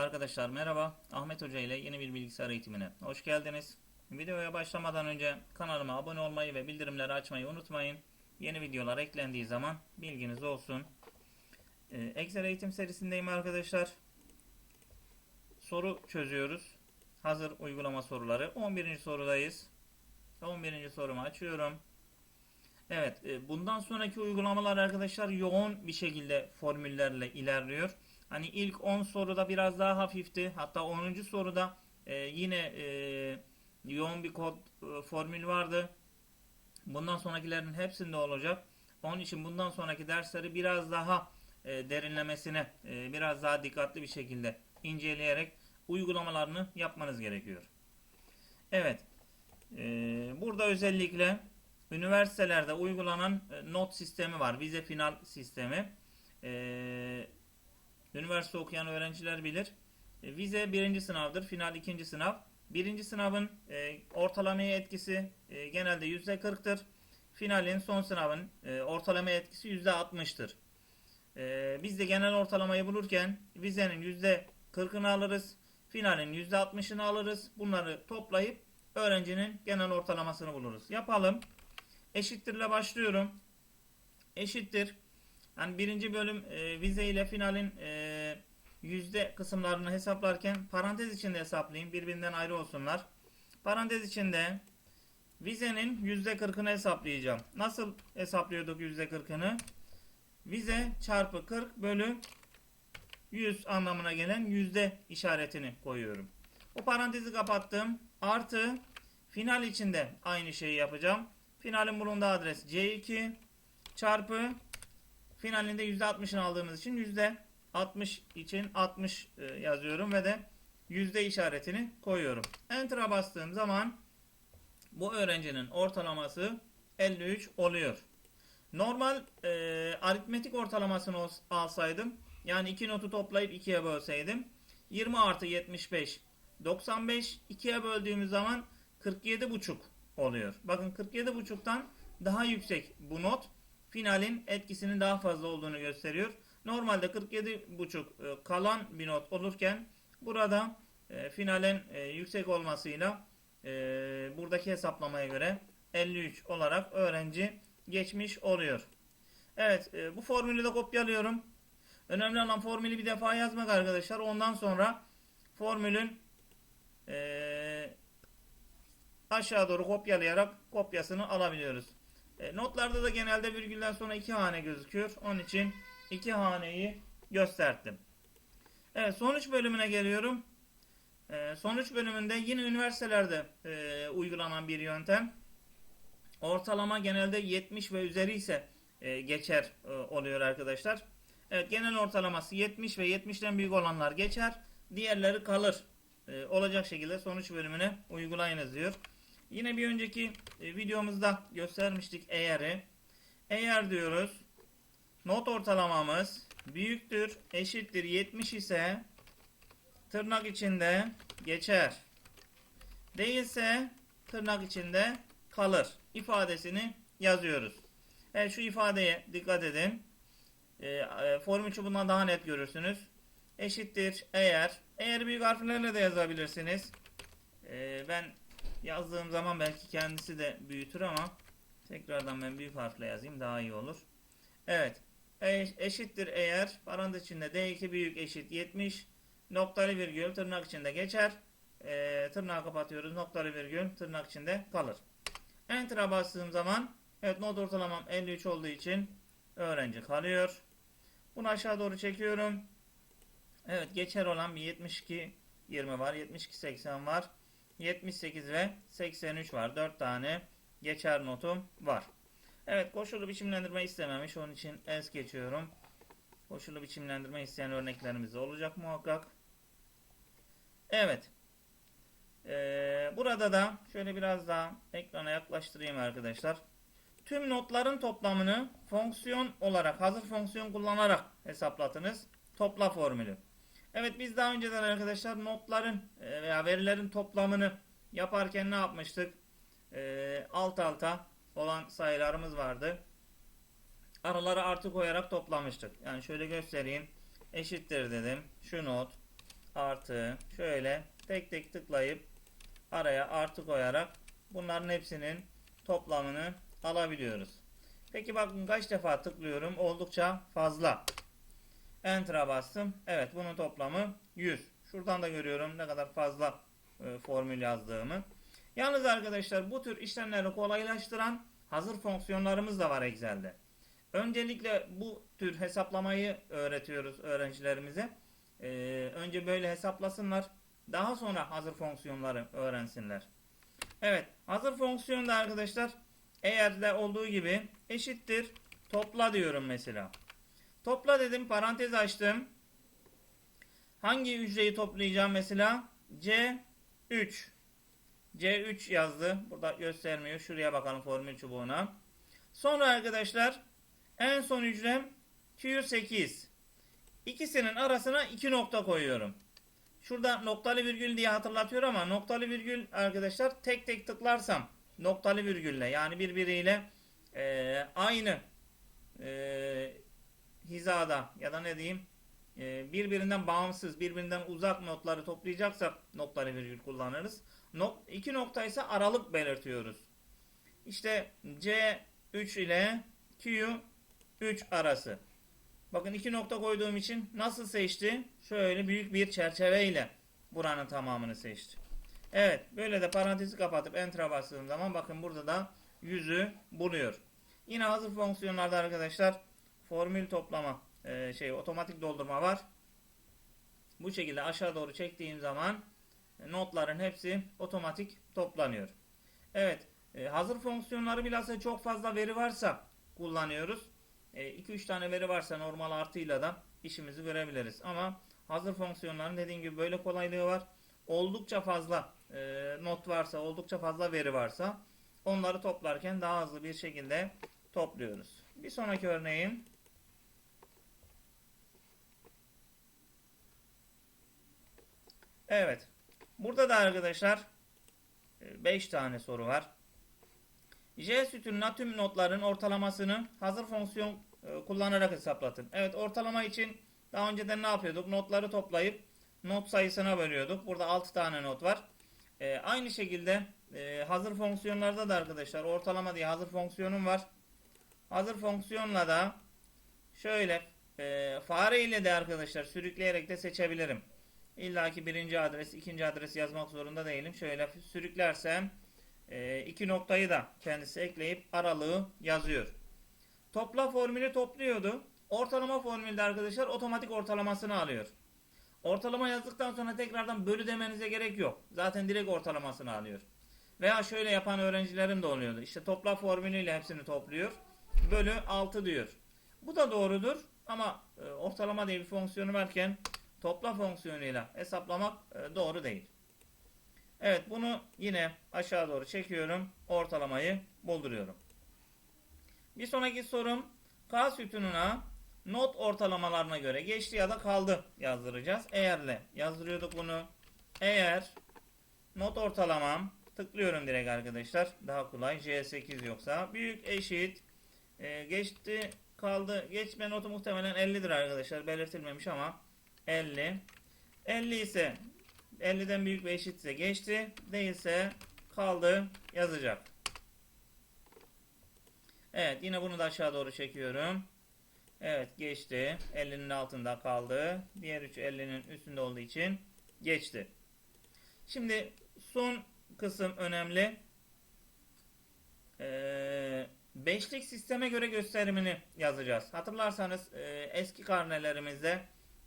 Arkadaşlar merhaba. Ahmet Hoca ile yeni bir bilgisayar eğitimine hoş geldiniz. Videoya başlamadan önce kanalıma abone olmayı ve bildirimleri açmayı unutmayın. Yeni videolar eklendiği zaman bilginiz olsun. Ee, Excel eğitim serisindeyim arkadaşlar. Soru çözüyoruz. Hazır uygulama soruları. 11. sorudayız. 11. sorumu açıyorum. Evet, e, bundan sonraki uygulamalar arkadaşlar yoğun bir şekilde formüllerle ilerliyor. Hani ilk 10 soruda biraz daha hafifti. Hatta 10. soruda e, yine e, yoğun bir kod e, formül vardı. Bundan sonrakilerin hepsinde olacak. Onun için bundan sonraki dersleri biraz daha e, derinlemesine, e, biraz daha dikkatli bir şekilde inceleyerek uygulamalarını yapmanız gerekiyor. Evet, e, burada özellikle üniversitelerde uygulanan e, not sistemi var. Vize final sistemi. E, üniversite okuyan öğrenciler bilir. E, vize birinci sınavdır, final ikinci sınav. Birinci sınavın e, ortalamaya etkisi e, genelde yüzde kırktır. Finalin son sınavın e, ortalama etkisi yüzde altmıştır. E, biz de genel ortalamayı bulurken vizenin yüzde kırkını alırız. Finalin yüzde altmışını alırız. Bunları toplayıp öğrencinin genel ortalamasını buluruz. Yapalım. Eşittirle başlıyorum. Eşittir. Yani birinci bölüm e, vize ile finalin e, yüzde kısımlarını hesaplarken parantez içinde hesaplayayım. Birbirinden ayrı olsunlar. Parantez içinde vizenin yüzde kırkını hesaplayacağım. Nasıl hesaplıyorduk yüzde kırkını? Vize çarpı 40 bölü 100 anlamına gelen yüzde işaretini koyuyorum. O parantezi kapattım. Artı final içinde aynı şeyi yapacağım. Finalin bulunduğu adres C2 çarpı finalinde %60'ını aldığımız için %60 için 60 e, yazıyorum ve de yüzde işaretini koyuyorum. Enter'a bastığım zaman bu öğrencinin ortalaması 53 oluyor. Normal e, aritmetik ortalamasını alsaydım yani iki notu toplayıp ikiye bölseydim 20 artı 75 95 ikiye böldüğümüz zaman 47,5 oluyor. Bakın 47,5'tan daha yüksek bu not finalin etkisinin daha fazla olduğunu gösteriyor. Normalde 47,5 e, kalan bir not olurken burada e, finalin e, yüksek olmasıyla buradaki hesaplamaya göre 53 olarak öğrenci geçmiş oluyor. Evet bu formülü de kopyalıyorum. Önemli olan formülü bir defa yazmak arkadaşlar. Ondan sonra formülün aşağı doğru kopyalayarak kopyasını alabiliyoruz. E, notlarda da genelde virgülden sonra iki hane gözüküyor. Onun için iki haneyi gösterdim. Evet sonuç bölümüne geliyorum. E, sonuç bölümünde yine üniversitelerde e, uygulanan bir yöntem. Ortalama genelde 70 ve üzeri ise geçer oluyor arkadaşlar. Evet genel ortalaması 70 ve 70'den büyük olanlar geçer. Diğerleri kalır. Olacak şekilde sonuç bölümüne uygulayınız diyor. Yine bir önceki e, videomuzda göstermiştik eğeri. Eğer diyoruz not ortalamamız büyüktür eşittir 70 ise tırnak içinde geçer. Değilse tırnak içinde kalır ifadesini yazıyoruz. Evet şu ifadeye dikkat edin. E, e, formül çubuğundan daha net görürsünüz. Eşittir eğer. Eğer büyük harflerle de yazabilirsiniz. E, ben yazdığım zaman belki kendisi de büyütür ama tekrardan ben büyük harfle yazayım daha iyi olur. Evet. E- eşittir eğer parantez içinde D2 büyük eşit 70 noktalı virgül tırnak içinde geçer. E, tırnağı kapatıyoruz. Noktalı virgül tırnak içinde kalır. Enter'a bastığım zaman evet not ortalamam 53 olduğu için öğrenci kalıyor. Bunu aşağı doğru çekiyorum. Evet geçer olan bir 72 20 var. 72 80 var. 78 ve 83 var. 4 tane geçer notum var. Evet koşullu biçimlendirme istememiş. Onun için es geçiyorum. Koşullu biçimlendirme isteyen örneklerimiz olacak muhakkak. Evet. Ee, burada da şöyle biraz daha ekrana yaklaştırayım arkadaşlar. Tüm notların toplamını fonksiyon olarak hazır fonksiyon kullanarak hesaplatınız. Topla formülü. Evet biz daha önceden arkadaşlar notların e, veya verilerin toplamını yaparken ne yapmıştık? E, alt alta olan sayılarımız vardı. Aralara artı koyarak toplamıştık. Yani şöyle göstereyim. Eşittir dedim. Şu not artı şöyle tek tek tıklayıp araya artı koyarak bunların hepsinin toplamını alabiliyoruz. Peki bakın kaç defa tıklıyorum? Oldukça fazla. Enter'a bastım. Evet bunun toplamı 100. Şuradan da görüyorum ne kadar fazla e, formül yazdığımı. Yalnız arkadaşlar bu tür işlemleri kolaylaştıran hazır fonksiyonlarımız da var Excel'de. Öncelikle bu tür hesaplamayı öğretiyoruz öğrencilerimize. Ee, önce böyle hesaplasınlar. Daha sonra hazır fonksiyonları öğrensinler. Evet, hazır fonksiyonda arkadaşlar eğer de olduğu gibi eşittir topla diyorum mesela. Topla dedim, parantez açtım. Hangi hücreyi toplayacağım mesela? C3. C3 yazdı. Burada göstermiyor. Şuraya bakalım formül çubuğuna. Sonra arkadaşlar en son hücrem Q8. İkisinin arasına iki nokta koyuyorum. Şurada noktalı virgül diye hatırlatıyor ama noktalı virgül arkadaşlar tek tek tıklarsam noktalı virgülle yani birbiriyle e, aynı e, hizada ya da ne diyeyim e, birbirinden bağımsız birbirinden uzak notları toplayacaksak noktalı virgül kullanırız. Nok iki nokta ise aralık belirtiyoruz. İşte C3 ile Q3 arası. Bakın iki nokta koyduğum için nasıl seçti? Şöyle büyük bir çerçeveyle buranın tamamını seçti. Evet böyle de parantezi kapatıp enter'a bastığım zaman bakın burada da yüzü buluyor. Yine hazır fonksiyonlarda arkadaşlar formül toplama e, şey otomatik doldurma var. Bu şekilde aşağı doğru çektiğim zaman e, notların hepsi otomatik toplanıyor. Evet e, hazır fonksiyonları bilhassa çok fazla veri varsa kullanıyoruz. 2-3 tane veri varsa normal artıyla da işimizi görebiliriz. Ama hazır fonksiyonların dediğim gibi böyle kolaylığı var. Oldukça fazla e, not varsa, oldukça fazla veri varsa onları toplarken daha hızlı bir şekilde topluyoruz. Bir sonraki örneğim Evet. Burada da arkadaşlar 5 tane soru var. J sütununa tüm notların ortalamasını hazır fonksiyon e, kullanarak hesaplatın. Evet ortalama için daha önceden ne yapıyorduk? Notları toplayıp not sayısına bölüyorduk. Burada 6 tane not var. E, aynı şekilde e, hazır fonksiyonlarda da arkadaşlar ortalama diye hazır fonksiyonum var. Hazır fonksiyonla da şöyle e, fare ile de arkadaşlar sürükleyerek de seçebilirim. İlla ki birinci adres, ikinci adres yazmak zorunda değilim. Şöyle sürüklersem e, iki noktayı da kendisi ekleyip aralığı yazıyor. Topla formülü topluyordu. Ortalama formülde arkadaşlar otomatik ortalamasını alıyor. Ortalama yazdıktan sonra tekrardan bölü demenize gerek yok. Zaten direkt ortalamasını alıyor. Veya şöyle yapan öğrencilerim de oluyordu. İşte topla formülüyle hepsini topluyor. Bölü 6 diyor. Bu da doğrudur ama e, ortalama diye bir fonksiyonu varken topla fonksiyonuyla hesaplamak e, doğru değil. Evet bunu yine aşağı doğru çekiyorum. Ortalamayı bulduruyorum. Bir sonraki sorum K sütununa not ortalamalarına göre geçti ya da kaldı yazdıracağız. Eğerle yazdırıyorduk bunu. Eğer not ortalamam tıklıyorum direkt arkadaşlar. Daha kolay. J8 yoksa büyük eşit e, geçti kaldı. Geçme notu muhtemelen 50'dir arkadaşlar. Belirtilmemiş ama 50. 50 ise 50'den büyük ve eşitse geçti. Değilse kaldı yazacak. Evet yine bunu da aşağı doğru çekiyorum. Evet geçti. 50'nin altında kaldı. Diğer üçü 50'nin üstünde olduğu için geçti. Şimdi son kısım önemli. Ee, beşlik sisteme göre gösterimini yazacağız. Hatırlarsanız e, eski karnelerimizde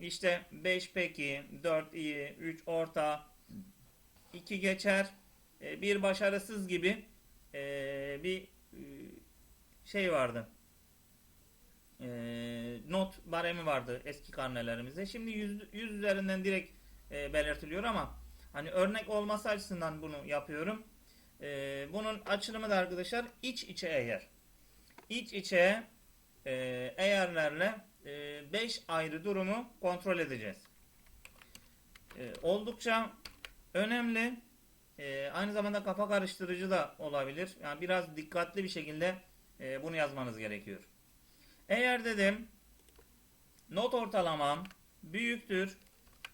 işte 5 peki, 4 iyi, 3 orta, 2 geçer, e, bir başarısız gibi e, bir e, şey vardı. Not baremi vardı eski karnelerimizde. Şimdi 100, 100 üzerinden direkt belirtiliyor ama hani örnek olması açısından bunu yapıyorum. Bunun açılımı da arkadaşlar iç içe eğer. İç içe eğerlerle 5 ayrı durumu kontrol edeceğiz. E, oldukça önemli. E, aynı zamanda kafa karıştırıcı da olabilir. Yani biraz dikkatli bir şekilde e, bunu yazmanız gerekiyor. Eğer dedim not ortalamam büyüktür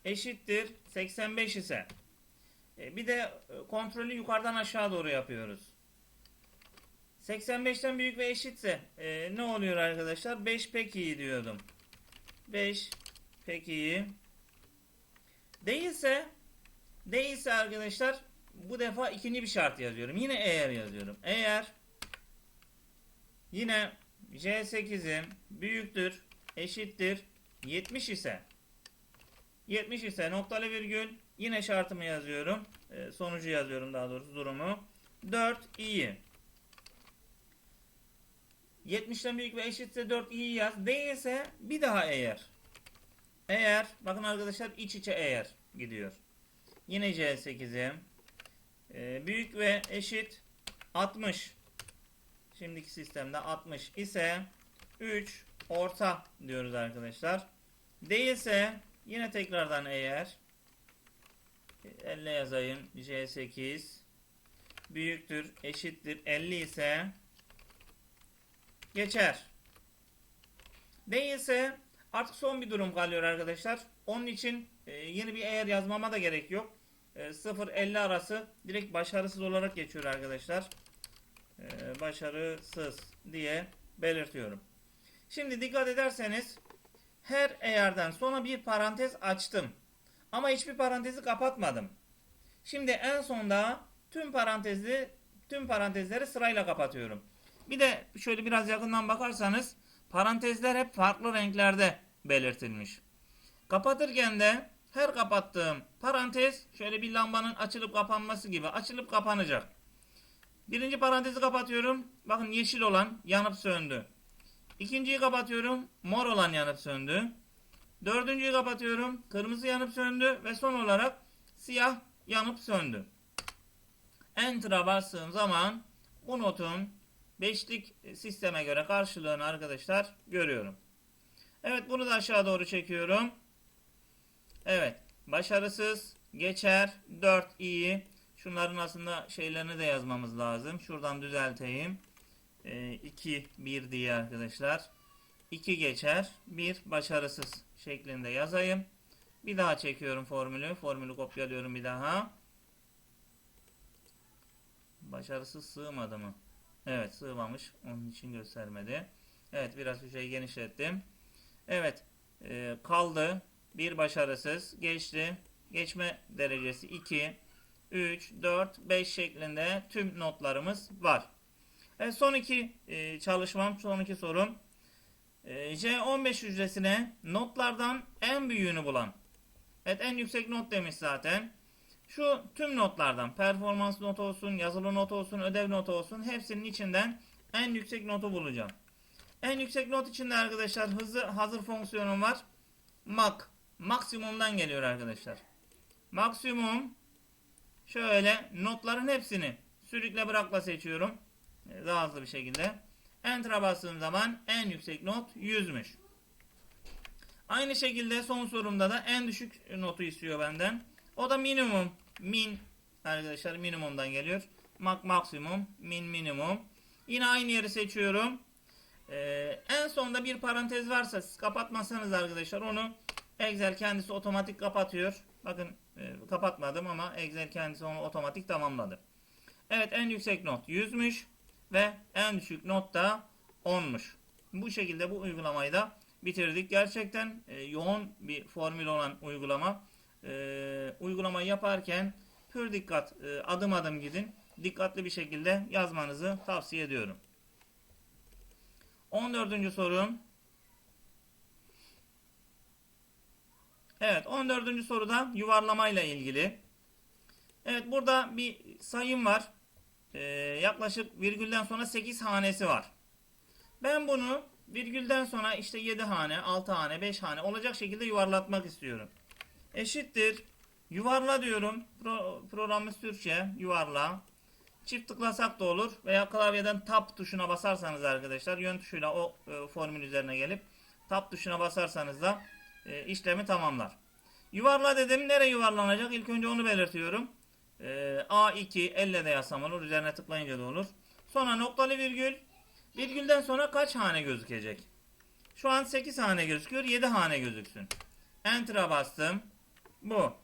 eşittir 85 ise e, bir de e, kontrolü yukarıdan aşağı doğru yapıyoruz. 85'ten büyük ve eşitse e, ne oluyor arkadaşlar? 5 pek iyi diyordum. 5 pek iyi. Değilse değilse arkadaşlar bu defa ikinci bir şart yazıyorum. Yine eğer yazıyorum. Eğer yine J8'im büyüktür eşittir 70 ise 70 ise noktalı virgül yine şartımı yazıyorum. E, sonucu yazıyorum daha doğrusu durumu. 4 iyi. 70'ten büyük ve eşitse 4 iyi yaz. Değilse bir daha eğer. Eğer bakın arkadaşlar iç içe eğer gidiyor. Yine C8'im. E, büyük ve eşit 60. Şimdiki sistemde 60 ise 3 orta diyoruz arkadaşlar. Değilse yine tekrardan eğer 50 yazayım J8 büyüktür eşittir 50 ise geçer. Değilse artık son bir durum kalıyor arkadaşlar. Onun için e, yeni bir eğer yazmama da gerek yok. E, 0-50 arası direkt başarısız olarak geçiyor arkadaşlar. E, başarısız diye belirtiyorum. Şimdi dikkat ederseniz her eğerden sonra bir parantez açtım. Ama hiçbir parantezi kapatmadım. Şimdi en sonda tüm parantezi tüm parantezleri sırayla kapatıyorum. Bir de şöyle biraz yakından bakarsanız parantezler hep farklı renklerde belirtilmiş. Kapatırken de her kapattığım parantez şöyle bir lambanın açılıp kapanması gibi açılıp kapanacak. Birinci parantezi kapatıyorum. Bakın yeşil olan yanıp söndü. İkinciyi kapatıyorum. Mor olan yanıp söndü. Dördüncüyü kapatıyorum. Kırmızı yanıp söndü. Ve son olarak siyah yanıp söndü. Enter'a bastığım zaman bu notun beşlik sisteme göre karşılığını arkadaşlar görüyorum. Evet bunu da aşağı doğru çekiyorum. Evet. Başarısız. Geçer. 4 iyi. Şunların aslında şeylerini de yazmamız lazım. Şuradan düzelteyim. 2 1 diye arkadaşlar. 2 geçer. 1 başarısız şeklinde yazayım. Bir daha çekiyorum formülü. Formülü kopyalıyorum bir daha. Başarısız sığmadı mı? Evet sığmamış. Onun için göstermedi. Evet biraz bir şey genişlettim. Evet e, kaldı. Bir başarısız. Geçti. Geçme derecesi 2, 3, 4, 5 şeklinde tüm notlarımız var. Evet, son iki e, çalışmam, son iki sorum. E, J15 hücresine notlardan en büyüğünü bulan. Evet en yüksek not demiş zaten. Şu tüm notlardan performans notu olsun, yazılı not olsun, ödev notu olsun hepsinin içinden en yüksek notu bulacağım. En yüksek not içinde arkadaşlar hızlı hazır fonksiyonum var. Mak. Maksimumdan geliyor arkadaşlar. Maksimum şöyle notların hepsini sürükle bırakla seçiyorum. Ee, Daha hızlı bir şekilde. Enter'a bastığım zaman en yüksek not 100'müş. Aynı şekilde son sorumda da en düşük notu istiyor benden. O da minimum. Min arkadaşlar minimumdan geliyor. Mak maksimum, min minimum. Yine aynı yeri seçiyorum. Ee, en sonda bir parantez varsa siz kapatmasanız arkadaşlar onu Excel kendisi otomatik kapatıyor. Bakın e, kapatmadım ama Excel kendisi onu otomatik tamamladı. Evet en yüksek not 100'müş ve en düşük not da 10'muş. Bu şekilde bu uygulamayı da bitirdik. Gerçekten e, yoğun bir formül olan uygulama. E, uygulamayı yaparken pür dikkat e, adım adım gidin. Dikkatli bir şekilde yazmanızı tavsiye ediyorum. 14. sorum. Evet 14. soruda yuvarlamayla ilgili. Evet burada bir sayım var. Ee, yaklaşık virgülden sonra 8 hanesi var. Ben bunu virgülden sonra işte 7 hane, 6 hane, 5 hane olacak şekilde yuvarlatmak istiyorum. Eşittir. Yuvarla diyorum. Pro, programımız Türkçe. Yuvarla. Çift tıklasak da olur. Veya klavyeden tab tuşuna basarsanız arkadaşlar yön tuşuyla o e, formül üzerine gelip tab tuşuna basarsanız da e, işlemi tamamlar. Yuvarla dedim. Nereye yuvarlanacak? İlk önce onu belirtiyorum. E, A2 elle de yazsam olur. Üzerine tıklayınca da olur. Sonra noktalı virgül. Virgülden sonra kaç hane gözükecek? Şu an 8 hane gözüküyor. 7 hane gözüksün. Enter'a bastım. Bu.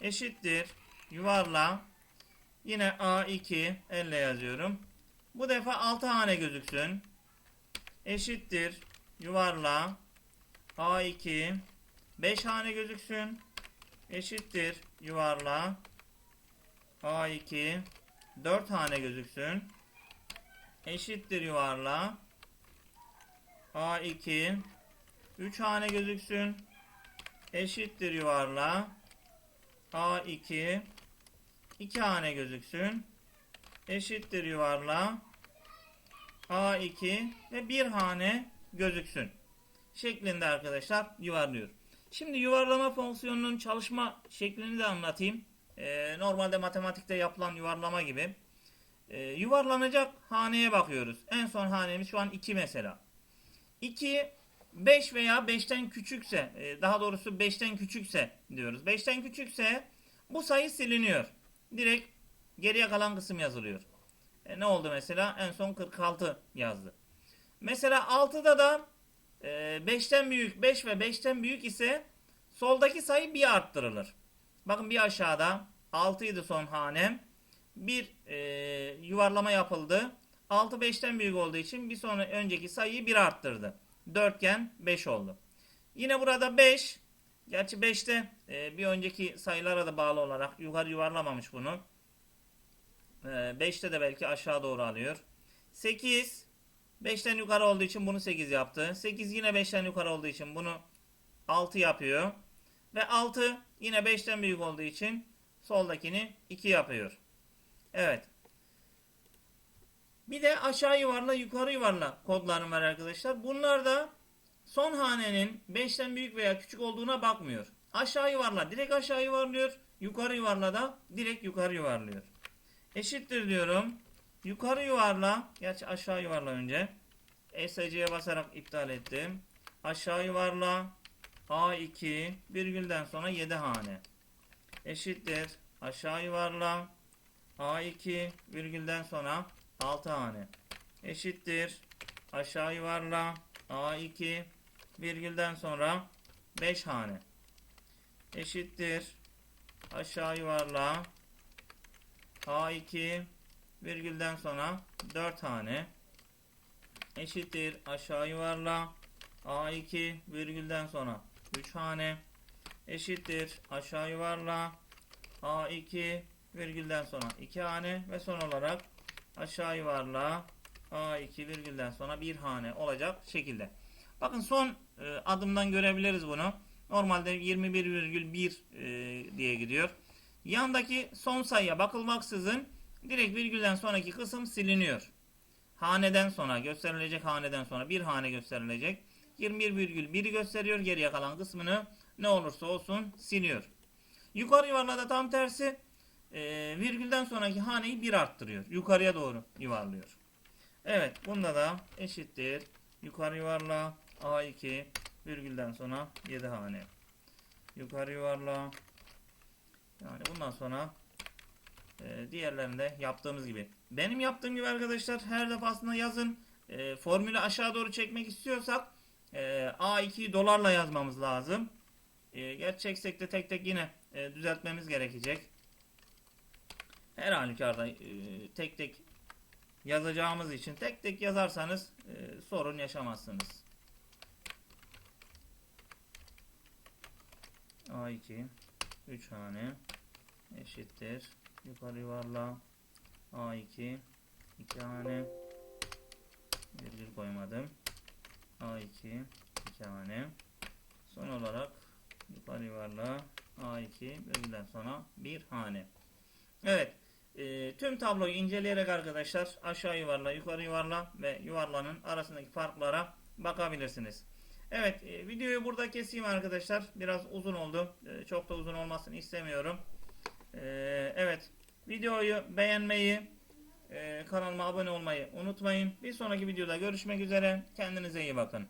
Eşittir. Yuvarla. Yine A2 elle yazıyorum. Bu defa 6 hane gözüksün. Eşittir. Yuvarla. A2 5 hane gözüksün. Eşittir. Yuvarla. A2 4 hane gözüksün. Eşittir yuvarla. A2 3 hane gözüksün. Eşittir yuvarla. A2 2 hane gözüksün. Eşittir yuvarla. A2 ve 1 hane gözüksün. Şeklinde arkadaşlar yuvarlıyor. Şimdi yuvarlama fonksiyonunun çalışma şeklini de anlatayım. Ee, normalde matematikte yapılan yuvarlama gibi. Ee, yuvarlanacak haneye bakıyoruz. En son hanemiz şu an 2 mesela. 2 5 veya 5'ten küçükse, e, daha doğrusu 5'ten küçükse diyoruz. 5'ten küçükse bu sayı siliniyor. Direkt geriye kalan kısım yazılıyor. E, ne oldu mesela? En son 46 yazdı. Mesela 6'da da e, 5'ten büyük, 5 ve 5'ten büyük ise soldaki sayı bir arttırılır. Bakın bir aşağıda 6 idi son hanem. Bir e, yuvarlama yapıldı. 6 5'ten büyük olduğu için bir sonra önceki sayıyı 1 arttırdı. Dörtgen 5 oldu. Yine burada 5. Gerçi 5'te e, bir önceki sayılara da bağlı olarak yukarı yuvarlamamış bunu. E, 5'te de belki aşağı doğru alıyor. 8 5'ten yukarı olduğu için bunu 8 yaptı. 8 yine 5'ten yukarı olduğu için bunu 6 yapıyor. Ve 6 yine 5'ten büyük olduğu için soldakini 2 yapıyor. Evet. Bir de aşağı yuvarla yukarı yuvarla kodlarım var arkadaşlar. Bunlar da son hanenin 5'ten büyük veya küçük olduğuna bakmıyor. Aşağı yuvarla direkt aşağı yuvarlıyor. Yukarı yuvarla da direkt yukarı yuvarlıyor. Eşittir diyorum. Yukarı yuvarla. Gerçi aşağı yuvarla önce. ESC'ye basarak iptal ettim. Aşağı yuvarla. A2 virgülden sonra 7 hane. Eşittir. Aşağı yuvarla. A2 virgülden sonra 6 hane. Eşittir. Aşağı yuvarla. A2 virgülden sonra 5 hane. Eşittir. Aşağı yuvarla. A2 virgülden sonra 4 hane. Eşittir. Aşağı yuvarla. A2 virgülden sonra 3 hane. Eşittir. Aşağı yuvarla. A2 virgülden sonra 2 hane ve son olarak aşağı yuvarla A2 virgülden sonra bir hane olacak şekilde. Bakın son e, adımdan görebiliriz bunu. Normalde 21,1 e, diye gidiyor. Yandaki son sayıya bakılmaksızın direkt virgülden sonraki kısım siliniyor. Haneden sonra gösterilecek haneden sonra bir hane gösterilecek. 21,1'i gösteriyor. Geriye kalan kısmını ne olursa olsun siliyor. Yukarı yuvarlada tam tersi e, virgülden sonraki haneyi bir arttırıyor. Yukarıya doğru yuvarlıyor. Evet bunda da eşittir. Yukarı yuvarla A2 virgülden sonra 7 hane. Yukarı yuvarla yani bundan sonra e, diğerlerinde yaptığımız gibi. Benim yaptığım gibi arkadaşlar her defasında yazın. E, formülü aşağı doğru çekmek istiyorsak e, A2'yi dolarla yazmamız lazım. E, gerçi çeksek de tek tek yine e, düzeltmemiz gerekecek. Her halükarda e, tek tek yazacağımız için tek tek yazarsanız e, sorun yaşamazsınız. A2 3 hane eşittir. Yukarı yuvarla A2 2 hane virgül koymadım. A2 2 hane son olarak yukarı yuvarla A2 virgülden sonra bir hane. Evet. E, tüm tabloyu inceleyerek arkadaşlar aşağı yuvarla, yukarı yuvarla ve yuvarlanın arasındaki farklara bakabilirsiniz. Evet, e, videoyu burada keseyim arkadaşlar. Biraz uzun oldu. E, çok da uzun olmasını istemiyorum. E, evet, videoyu beğenmeyi, e, kanalıma abone olmayı unutmayın. Bir sonraki videoda görüşmek üzere. Kendinize iyi bakın.